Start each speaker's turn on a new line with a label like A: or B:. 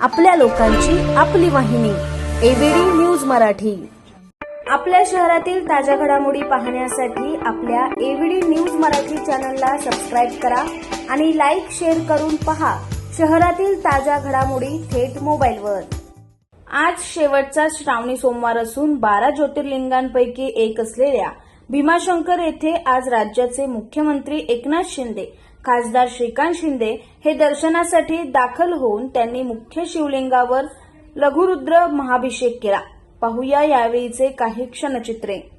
A: आपल्या लोकांची आपली वाहिनी. ABD news Marathi. आपल्या शहरातील ताज्या घडामोडी पाहण्यासाठी आपल्या एबीडी न्यूज मराठी चॅनलला सबस्क्राईब करा आणि लाईक शेअर करून पहा शहरातील ताज्या घडामोडी थेट मोबाईलवर. आज शेवटचा श्रावणी सोमवार असून बारा ज्योतिर्लिंगांपैकी एक असलेल्या भीमाशंकर येथे आज राज्याचे मुख्यमंत्री एकनाथ शिंदे खासदार श्रीकांत शिंदे हे दर्शनासाठी दाखल होऊन त्यांनी मुख्य शिवलिंगावर लघुरुद्र महाभिषेक केला. पाहूया यावेळीचे काही क्षणचित्रे.